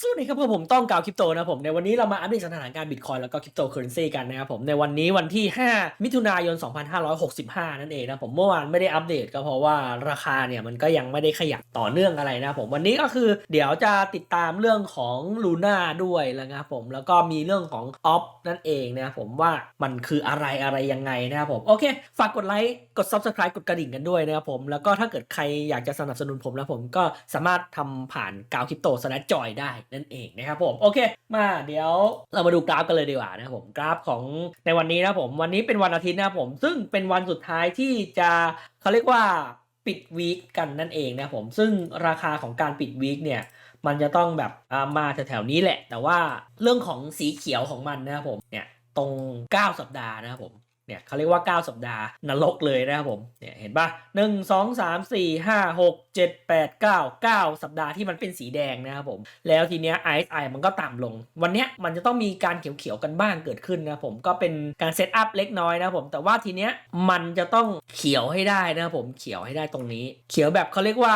สวัสดีครับผมต้องกล่าวคริปโตนะผมในวันนี้เรามาอัปเดตสถานการณ์บิตคอยแล้วก็คริปโตเคอเรนซีกันนะครับผมในวันนี้วันที่ 5 มิถุนายน 2565 นั่นเองนะผมเมื่อวานไม่ได้อัปเดตก็เพราะว่าราคาเนี่ยมันก็ยังไม่ได้ขยับต่อเนื่องอะไรนะผมวันนี้ก็คือเดี๋ยวจะติดตามเรื่องของลูน่าด้วยนะครับผมแล้วก็มีเรื่องของออฟนั่นเองนะครับผมว่ามันคืออะไรอะไรยังไงนะครับผมโอเค ฝากกดไลค์กด Subscribe กดกระดิ่งกันด้วยนะครับผมแล้วก็ถ้าเกิดใครอยากจะสนับสนุนผมนะผมก็สามารถทำผ่านกาวคริปโตสแลจอยได้นั่นเองนะครับผมโอเค มาเดี๋ยวเรามาดูกราฟกันเลยดีกว่านะครับผมกราฟของในวันนี้นะครับผมวันนี้เป็นวันอาทิตย์นะครับผมซึ่งเป็นวันสุดท้ายที่จะเขาเรียกว่าปิดวีคกันนั่นเองนะครับผมซึ่งราคาของการปิดวีคเนี่ยมันจะต้องแบบมาแถวๆนี้แหละ แต่ว่าเรื่องของสีเขียวของมันนะครับผมเนี่ยตรง 9 สัปดาห์นะครับผม เนี่ยเขาเรียกว่า 9 สัปดาห์นรกเลยนะครับผมเนี่ยเห็นปะหนึ่งสองสามสี่ห้าหกเจ็ดแปดเก้าเก้าสัปดาห์ที่มันเป็นสีแดงนะครับผม แล้วทีเนี้ย RSI มันก็ต่ำลง วันเนี้ยมันจะต้องมีการเขียวๆกันบ้างเกิดขึ้นนะครับผมก็เป็นการเซตอัพเล็กน้อยนะครับผม แต่ว่าทีเนี้ยมันจะต้องเขียวให้ได้นะครับผมเขียวให้ได้ตรงนี้ เขียวแบบเขาเรียกว่า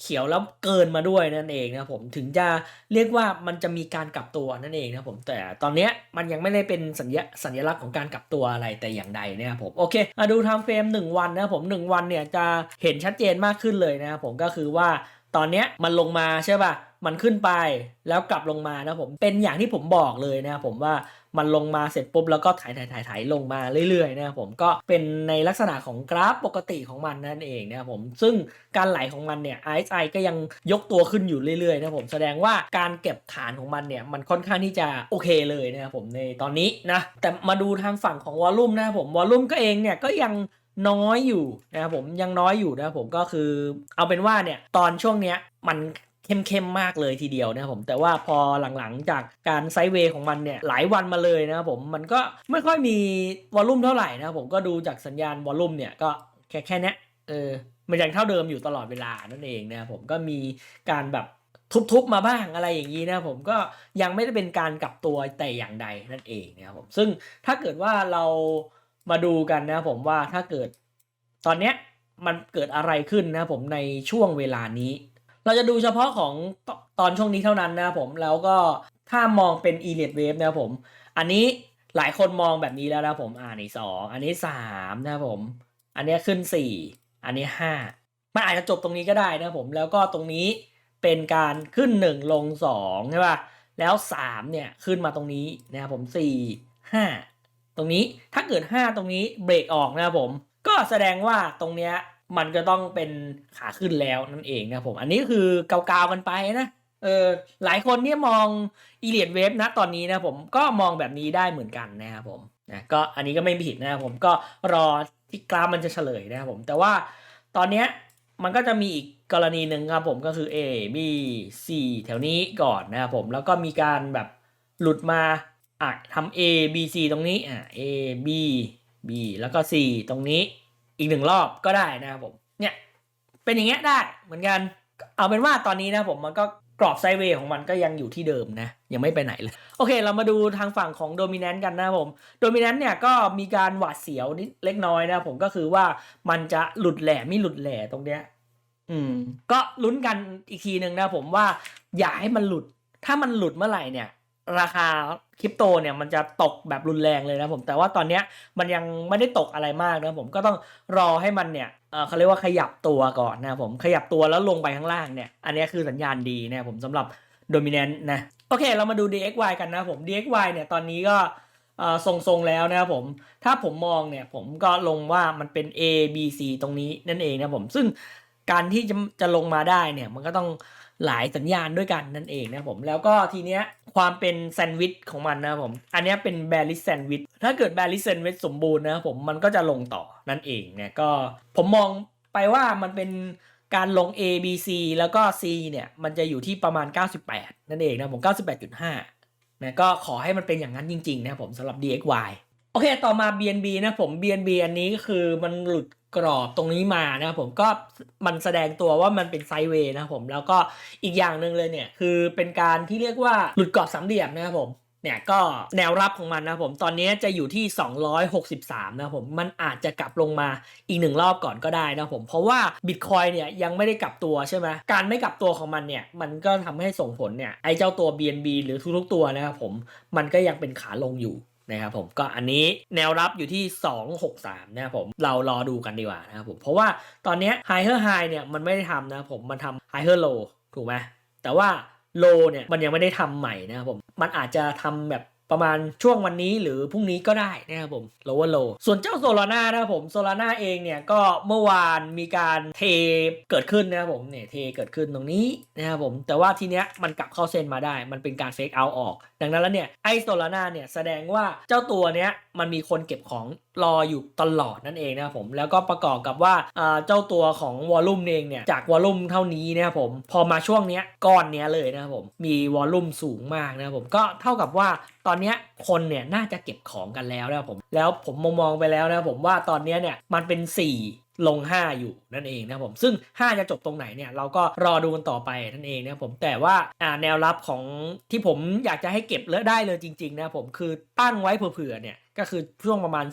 เขียวแล้วเกินมาด้วยนั่นเองนะผมถึงจะเรียกว่ามันจะมีการกลับตัวนั่นเองนะผมแต่ตอนนี้มันยังไม่ได้เป็นสัญญาสัญลักษณ์ของการกลับตัวอะไรแต่อย่างใดนะครับผมโอเคมาดูทำเฟรม 1 วันนะผม 1 วันเนี่ยจะเห็นชัดเจนมากขึ้นเลยนะครับผมก็คือว่าตอนนี้มันลงมาใช่ป่ะ มันขึ้นไปแล้วกลับลงมานะผมเป็นอย่างที่ผมบอกเลยนะผมว่ามันลงมาเสร็จปุ๊บแล้วก็ถ่ายถ่ายถ่ายถ่ายลงมาเรื่อยๆนะผมก็เป็นในลักษณะของกราฟปกติของมันนั่นเองนะผมซึ่งการไหลของมันเนี่ย RSI ก็ยังยกตัวขึ้นอยู่เรื่อยๆนะผมแสดงว่าการเก็บฐานของมันเนี่ยมันค่อนข้างที่จะโอเคเลยนะผมในตอนนี้นะแต่มาดูทางฝั่งของวอลลุ่มนะผมวอลลุ่มก็เองเนี่ยก็ยังน้อยอยู่นะครับผมยังน้อยอยู่นะครับผมก็คือเอาเป็นว่าเนี่ยตอนช่วงเนี้ยมัน เข้มๆมากเลยทีเดียวนะครับผมแต่ว่าพอหลังๆจากการไซด์เวย์ของมันเนี่ยหลายวันมาเลยนะครับผมมันก็ไม่ค่อยมีวอลลุ่มเท่าไหร่นะครับผมก็ดูจากสัญญาณวอลลุ่มเนี่ยก็แค่แค่เนี้ยเออมันยังเท่าเดิมอยู่ตลอดเวลานั่นเองนะครับผมก็มีการแบบทุบๆมาบ้างอะไรอย่างนี้นะครับผมก็ยังไม่ได้เป็นการกลับตัวแต่อย่างใดนั่นเองนะครับผมซึ่งถ้าเกิดว่าเรามาดูกันนะครับผมว่าถ้าเกิดตอนเนี้ยมันเกิดอะไรขึ้นนะครับผมในช่วงเวลานี้ เราจะดูเฉพาะของตอนช่วงนี้เท่านั้นนะครับผมแล้วก็ถ้ามองเป็น e l i t wave นะครับผม อันนี้หลายคนมองแบบนี้แล้วนะผมอ่านี่สองอันนี้สามนะครับผม อันนี้ขึ้นสี่อันนี้ห้ามันอาจจะจบตรงนี้ก็ได้นะครับผมแล้วก็ตรงนี้เป็นการขึ้นหนึ่งลงสองใช่ป่ะแล้วสามเนี่ยขึ้นมาตรงนี้นะครับผมสี่ห้าตรงนี้ถ้าเกิดห้าตรงนี้เบรกออกนะครับผม ก็แสดงว่าตรงเนี้ย มันก็ต้องเป็นขาขึ้นแล้วนั่นเองนะผม อันนี้คือเกาๆกันไปนะเออหลายคนเนี่ยมองอีเลียดเวฟนะตอนนี้นะผมก็มองแบบนี้ได้เหมือนกันนะครับผมนะก็อันนี้ก็ไม่ผิดนะครับผมก็รอที่กราฟมันจะเฉลยนะครับผม แต่ว่าตอนเนี้ยมันก็จะมีอีกกรณีหนึ่งครับผมก็คือ A B C แถวนี้ก่อนนะครับผมแล้วก็มีการแบบหลุดมาอะทำ A B C ตรงนี้อะ A B B แล้วก็ C ตรงนี้ อีกหนึ่งรอบก็ได้นะครับผมเนี่ยเป็นอย่างเงี้ยได้เหมือนกันเอาเป็นว่าตอนนี้นะผมมันก็กรอบไซเวย์ของมันก็ยังอยู่ที่เดิมนะ ยังไม่ไปไหนเลย โอเค เรามาดูทางฝั่งของโดมิ n น n t กันนะผมโดมิ n น n t เนี่ยก็มีการหวาดเสียวนิดเล็กน้อยนะผมก็คือว่ามันจะหลุดแหล่ไม่หลุดแหล่ตรงเนี้ยอืม ก็ลุ้นกันอีกทีหนึ่งนะผมว่าอย่าให้มันหลุด ถ้ามันหลุดเมื่อไหร่เนี่ย ราคาคริปโตเนี่ยมันจะตกแบบรุนแรงเลยนะผม แต่ว่าตอนเนี้ยมันยังไม่ได้ตกอะไรมากนะผมก็ต้องรอให้มันเนี่ยเขาเรียกว่าขยับตัวก่อนนะผมขยับตัวแล้วลงไปข้างล่างเนี่ย อันนี้คือสัญญาณดีนะผมสำหรับ dominant นะโอเค เรามาดู DXY กันนะผม DXY เนี่ยตอนนี้ก็เอ่อทรงๆแล้วนะครับผม ถ้าผมมองเนี่ยผมก็ลงว่ามันเป็น A B C ตรงนี้นั่นเองนะผม ซึ่งการที่จะจะลงมาได้เนี่ยมันก็ต้อง หลายสัญญาณด้วยกันนั่นเองนะผมแล้วก็ทีเนี้ยความเป็นแซนด์วิชของมันนะครับผมอันนี้เป็นแบริสแซนด์วิชถ้าเกิดแบริสแซนด์วิชสมบูรณ์นะครับผมมันก็จะลงต่อนั่นเองเนี่ยก็ผมมองไปว่ามันเป็นการลง A B C แล้วก็ C เนี่ยมันจะอยู่ที่ประมาณ 98 นั่นเองนะผม 98.5นะก็ขอให้มันเป็นอย่างนั้นจริงๆนะครับผมสำหรับ DXY เคต่อมา BNB นะผม BNB อันนี้ก็คือมันหลุดกรอบตรงนี้มานะครับผมก็มันแสดงตัวว่ามันเป็นไซด์เวย์นะครับผมแล้วก็อีกอย่างหนึ่งเลยเนี่ยคือเป็นการที่เรียกว่าหลุดกรอบสามเหลี่ยมนะครับผมเนี่ยก็แนวรับของมันนะผมตอนนี้จะอยู่ที่ 263 นะครับผมมันอาจจะกลับลงมาอีกหนึ่งรอบก่อนก็ได้นะผมเพราะว่าบิตคอยเนี่ยยังไม่ได้กลับตัวใช่ไหมการไม่กลับตัวของมันเนี่ยมันก็ทำให้ส่งผลเนี่ยไอ้เจ้าตัว BNB หรือทุกๆตัวนะครับผมมันก็ยังเป็นขาลงอยู่ นะครับผมก็อันนี้แนวรับอยู่ที่ 263 นะครับผมเรารอดูกันดีกว่านะครับผมเพราะว่าตอนนี้ higher high เนี่ยมันไม่ได้ทำนะครับผมมันทำ higher low ถูกไหมแต่ว่า low เนี่ยมันยังไม่ได้ทำใหม่นะครับผมมันอาจจะทำแบบ ประมาณช่วงวันนี้หรือพรุ่งนี้ก็ได้นะครับผม lower low ส่วนเจ้าโซลาร่านะครับผมโซลาร่าเองเนี่ยก็เมื่อวานมีการเทเกิดขึ้นนะครับผมเนี่ยเทเกิดขึ้นตรงนี้นะครับผมแต่ว่าทีเนี้ยมันกลับเข้าเส้นมาได้ มันเป็นการเฟกเอาออก ดังนั้นแล้วเนี่ยไอโซลาร่าเนี่ยแสดงว่าเจ้าตัวเนี้ยมันมีคนเก็บของรออยู่ตลอดนั่นเองนะครับผมแล้วก็ประกอบกับว่าอ่าเจ้าตัวของวอลลุ่มเองเนี่ยจากวอลลุ่มเท่านี้นะครับผมพอมาช่วงเนี้ยก้อนเนี้ยเลยนะครับผมมีวอลลุ่มสูงมากนะครับผมก็เท่ากับว่าตอนนี้คนเนี่ยน่าจะเก็บของกันแล้วนะผม แล้วผมมองมองไปแล้วนะผมว่าตอนนี้เนี่ยมันเป็น 4ลง 5 อยู่นั่นเองนะผมซึ่ง 5 จะจบตรงไหนเนี่ยเราก็รอดูกันต่อไปนั่นเองนะผมแต่ว่าแนวรับของที่ผมอยากจะให้เก็บเลอะได้เลยจริงๆนะผมคือตั้งไว้เผื่อๆเนี่ยก็คือช่วงประมาณ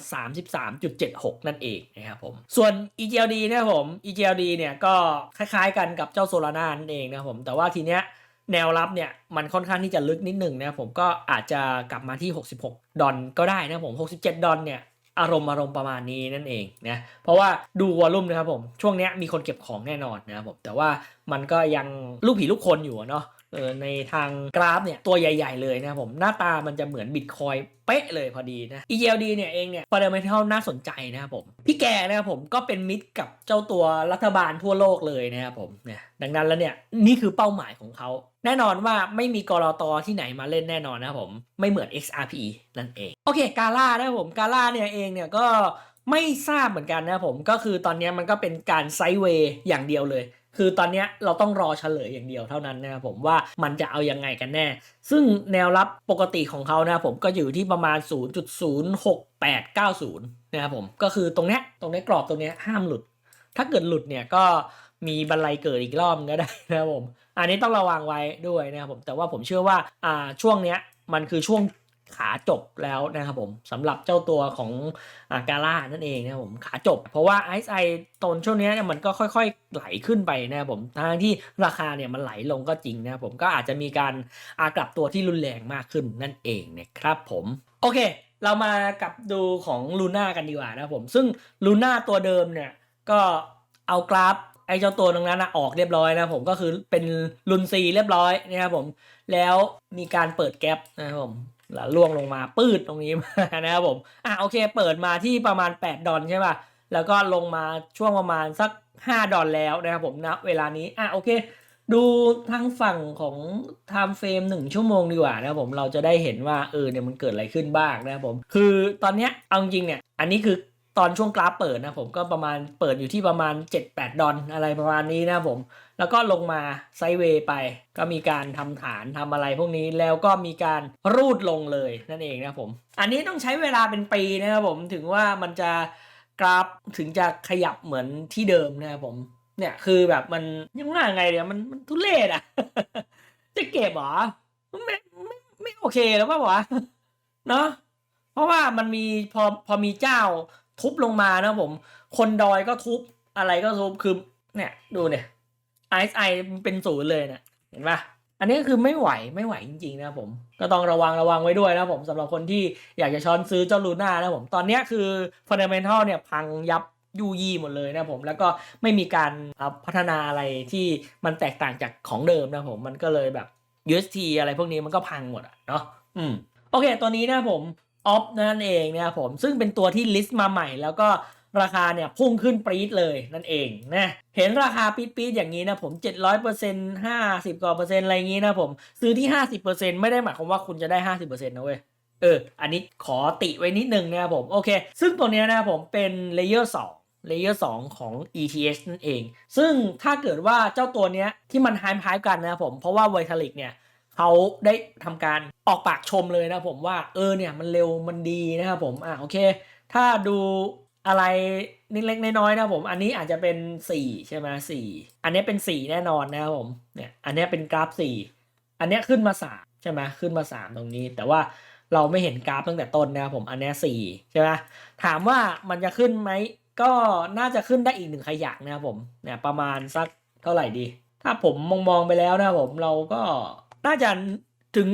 33.76 นั่นเองนะครับผม ส่วน EGLD นะผม EGLD เนี่ยก็คล้ายๆกันกับเจ้าโซลาร่านั่นเองนะผมแต่ว่าทีเนี้ย แนวรับเนี่ยมันค่อนข้างที่จะลึกนิดหนึ่งนะผมก็อาจจะกลับมาที่ 66 ดอนก็ได้นะครับผม 67 ดอนเนี่ยอารมณ์อารมณ์ประมาณนี้นั่นเองนะเพราะว่าดูวอลลุ่มนะครับผมช่วงนี้มีคนเก็บของแน่นอนนะครับผมแต่ว่ามันก็ยังลูกผีลูกคนอยู่เนาะ เออในทางกราฟเนี่ยตัวใหญ่ ๆ เลยนะครับผมหน้าตามันจะเหมือนบิตคอยเป๊ะเลยพอดีนะ ELD เนี่ยเองเนี่ยประเด็นไม่เท่าน่าสนใจนะครับผม พี่แกนะครับผมก็เป็นมิตรกับเจ้าตัวรัฐบาลทั่วโลกเลยนะครับผมเนี่ยดังนั้นแล้วเนี่ยนี่คือเป้าหมายของเขาแน่นอนว่าไม่มีกรอตอที่ไหนมาเล่นแน่นอนนะครับผมไม่เหมือน XRP นั่นเอง โอเคกาล่านะครับผมกาล่าเนี่ยเองเนี่ยก็ไม่ทราบเหมือนกันนะครับผมก็คือตอนนี้มันก็เป็นการไซด์เวย์อย่างเดียวเลย คือตอนนี้เราต้องรอเฉลยอย่างเดียวเท่านั้นนะครับผมว่ามันจะเอายังไงกันแน่ ซึ่งแนวรับปกติของเขานะครับผมก็อยู่ที่ประมาณ 0.06890นะครับผมก็คือตรงเนี้ยตรงนี้กรอบตรงเนี้ยห้ามหลุด ถ้าเกิดหลุดเนี่ยก็มีบันไลเกิดอีกรอบก็ได้นะครับผม อันนี้ต้องระวังไว้ด้วยนะครับผมแต่ว่าผมเชื่อว่าอ่าช่วงเนี้ยมันคือช่วง ขาจบแล้วนะครับผมสำหรับเจ้าตัวของอากาล่านั่นเองนะครับผมขาจบ เพราะว่าไอซ์ไอตนช่วงนี้เนี่ยมันก็ค่อยๆไหลขึ้นไปนะครับผมทางที่ราคาเนี่ยมันไหลลงก็จริงนะครับผมก็อาจจะมีการอากลับตัวที่รุนแรงมากขึ้นนั่นเองนะครับผมโอเค เรามากับดูของลูน่ากันดีกว่านะครับผมซึ่งลูน่าตัวเดิมเนี่ยก็เอากราฟไอ้เจ้าตัวตรงนั้นนะออกเรียบร้อยนะผมก็คือเป็นลุนซีเรียบร้อยนะครับผมแล้วมีการเปิดแกลบนะครับผม แล้วล่วงลงมาปืดตรงนี้มานะครับผมอะโอเคเปิดมาที่ประมาณ 8 ดอลใช่ป่ะแล้วก็ลงมาช่วงประมาณสัก 5 ดอลแล้วนะครับผมนะเวลานี้อะโอเค ดูทางฝั่งของไทม์เฟรมหนึ่งชั่วโมงดีกว่านะครับผมเราจะได้เห็นว่าเออเนี่ยมันเกิดอะไรขึ้นบ้างนะครับผม คือตอนเนี้ยเอาจริงเนี่ยอันนี้คือ ตอนช่วงกราฟเปิดนะผมก็ประมาณเปิดอยู่ที่ประมาณ 7-8 ดอลอะไรประมาณนี้นะผม แล้วก็ลงมาไซเวย์ไป ก็มีการทำฐานทำอะไรพวกนี้แล้วก็มีการรูดลงเลยนั่นเองนะผม อันนี้ต้องใช้เวลาเป็นปีนะครับผมถึงว่ามันจะกราฟถึงจะขยับเหมือนที่เดิมนะครับผม เนี่ยคือแบบมันยังว่าไงเนี่ยมันมันทุเรศอะจะเก็บหรอไม่ไม่ไม่โอเคแล้วป่าวะเนาะเพราะว่ามันมีพอพอมีเจ้า ทุบลงมานะผม คนดอยก็ทุบอะไรก็ทุบคือเนี่ยดูเนี่ยไอซ์ไอเป็นศูนย์เลยเนี่ยเห็นปะอันนี้คือไม่ไหวไม่ไหวจริงๆนะผม ก็ต้องระวังระวังไว้ด้วยนะผมสำหรับคนที่อยากจะช้อนซื้อเจ้าลูน่านะผมตอนนี้คือฟันเดเมนทัลเนี่ยพังยับยูยี่หมดเลยนะผมแล้วก็ไม่มีการพัฒนาอะไรที่มันแตกต่างจากของเดิมนะผมมันก็เลยแบบ UST อะไรพวกนี้มันก็พังหมดอะเนาะอืมโอเค ตัวนี้นะผม ออฟนั่นเองนะครับผมซึ่งเป็นตัวที่ลิสต์มาใหม่แล้วก็ราคาเนี่ยพุ่งขึ้นปรี๊ดเลยนั่นเองนะเห็นราคาปี๊ดๆอย่างนี้นะผม 700% 50กว่าเปอร์เซ็นต์อะไรอย่างนี้นะผมซื้อที่ 50%ไม่ได้หมายความว่าคุณจะได้ 50%นะเว้ยเอออันนี้ขอติไว้นิดนึงนะครับผมโอเค ซึ่งตัวเนี้ยนะครับผมเป็นเลเยอร์2เลเยอร์2ของ ETH นั่นเอง ซึ่งถ้าเกิดว่าเจ้าตัวเนี้ยที่มันไฮป์ๆกันนะครับผม เพราะว่า Vitalik เนี่ย เขาได้ทำการออกปากชมเลยนะผมว่าเออเนี่ยมันเร็วมันดีนะครับผมอะโอเค ถ้าดูอะไรนิดเล็กน้อยๆนะผม อันนี้อาจจะเป็น 4 ใช่ไหมสี่อันนี้เป็น 4 แน่นอนนะครับผมเนี่ยอันนี้เป็นกราฟ 4 อันนี้ขึ้นมา 3 ใช่ไหมขึ้นมา 3 ตรงนี้ แต่ว่าเราไม่เห็นกราฟตั้งแต่ต้นนะครับผมอันนี้4ใช่ไหมถามว่ามันจะขึ้นไหมก็น่าจะขึ้นได้อีกหนึ่งขยักนะครับผมเนี่ยประมาณสักเท่าไหร่ดี ถ้าผมมองมองๆไปแล้วนะครับผมเราก็ น่าจะถึง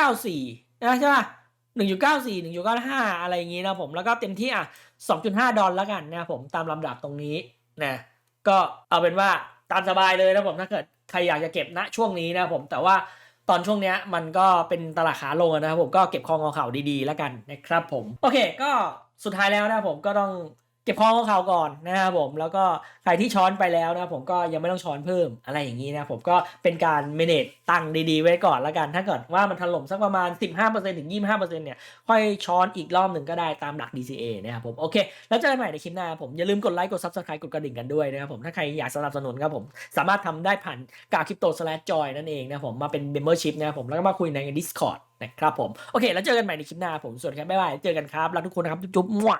1.94 นะใช่ปะ1.94 1.95 อะไรอย่างงี้นะผมแล้วก็เต็มที่อะ 2.5 ดอลแล้วกันนะผมตามลำดับตรงนี้นะก็เอาเป็นว่าตามสบายเลยนะผมถ้าเกิดใครอยากจะเก็บณช่วงนี้นะผมแต่ว่าตอนช่วงเนี้ยมันก็เป็นตลาดขาลงนะครับผมก็เก็บคองงอเข่าดีๆแล้วกันนะครับผม โอเค ก็สุดท้ายแล้วนะผมก็ต้อง เก็บคองงอเข่าก่อนนะครับผมแล้วก็ใครที่ช้อนไปแล้วนะครับผมก็ยังไม่ต้องช้อนเพิ่มอะไรอย่างนี้นะครับผมก็เป็นการเมเนจตังดีๆ ไว้ก่อนแล้วกัน ถ้าเกิดว่ามันถล่มสักประมาณ 15%ถึง 25%เนี่ยค่อยช้อนอีกรอบหนึ่งก็ได้ตามหลัก DCA นะครับผมโอเค แล้วเจอกันใหม่ในคลิปหน้าผมอย่าลืมกดไลค์กด Subscribe กดกระดิ่งกันด้วยนะครับผมถ้าใครอยากสนับสนุนครับผมสามารถทำได้ผ่านกาคริปโต slash joy นั่นเองนะผมมาเป็น membership นะครับผมแล้วก็มาคุยใน Discord นะครับผมโอเค แล้วเจอกันใหม่ในคลิปหน้าผมส่วนครับบ๊ายบายเจอกันครับรักทุกคนนะครับจุ๊บๆมั่ว